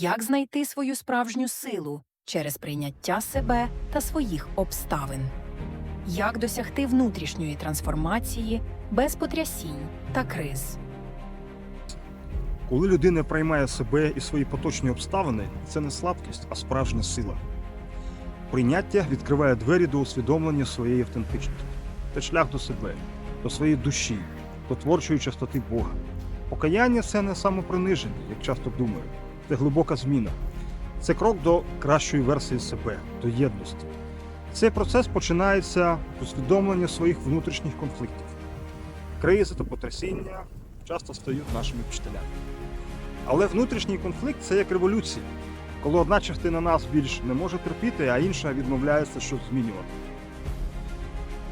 Як знайти свою справжню силу через прийняття себе та своїх обставин? Як досягти внутрішньої трансформації без потрясінь та криз? Коли людина приймає себе і свої поточні обставини, це не слабкість, а справжня сила. Прийняття відкриває двері до усвідомлення своєї автентичності. Це шлях до себе, до своєї душі, до творчої чистоти Бога. Покаяння це не самоприниження, як часто думають. Це глибока зміна. Це крок до кращої версії себе, до єдності. Цей процес починається з усвідомлення своїх внутрішніх конфліктів. Кризи та потрясіння часто стають нашими вчителями. Але внутрішній конфлікт це як революція, коли одна частина нас більш не може терпіти, а інша відмовляється щось змінювати.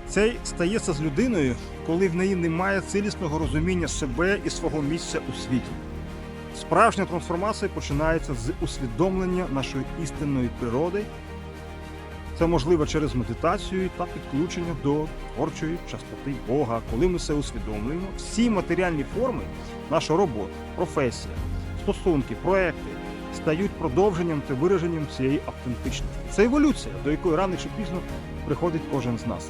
Це стається з людиною, коли в неї немає цілісного розуміння себе і свого місця у світі. Справжня трансформація починається з усвідомлення нашої істинної природи. Це можливо через медитацію та підключення до творчої частоти Бога. Коли ми це усвідомлюємо, всі матеріальні форми, наша робота, професія, стосунки, проекти стають продовженням та вираженням цієї автентичності. Це еволюція, до якої рано чи пізно приходить кожен з нас.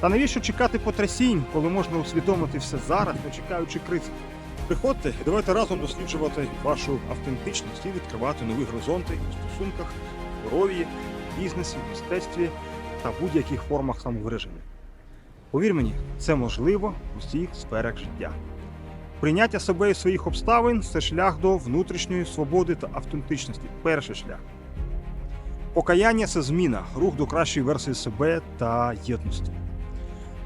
Та навіщо чекати потрясінь, коли можна усвідомити все зараз, не чекаючи кризи? Приходьте і давайте разом досліджувати вашу автентичність і відкривати нові горизонти у стосунках, здоров'ї, бізнесі, мистецтві та будь-яких формах самовираження. Повір мені, це можливо в усіх сферах життя. Прийняття себе і своїх обставин це шлях до внутрішньої свободи та автентичності. Перший шлях. Покаяння це зміна, рух до кращої версії себе та єдності.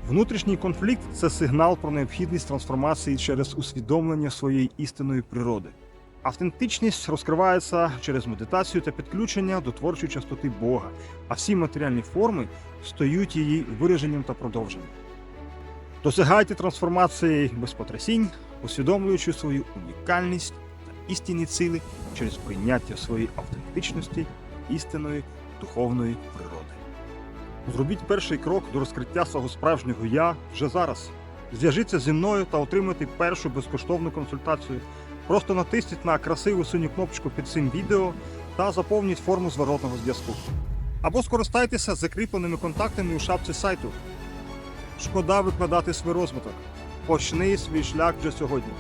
Внутрішній конфлікт це сигнал про необхідність трансформації через усвідомлення своєї істинної природи. Автентичність розкривається через медитацію та підключення до творчої частоти Бога, а всі матеріальні форми стають її вираженням та продовженням. Досягайте трансформації без потрясінь, усвідомлюючи свою унікальність та істинні цілі через прийняття своєї автентичності, істинної духовної природи. Зробіть перший крок до розкриття свого справжнього я вже зараз. Зв'яжіться зі мною та отримайте першу безкоштовну консультацію. Просто натисніть на красиву синю кнопочку під цим відео та заповніть форму зворотного зв'язку. Або скористайтеся закріпленими контактами у шапці сайту. Шкода викладати свій розвиток. Почни свій шлях вже сьогодні.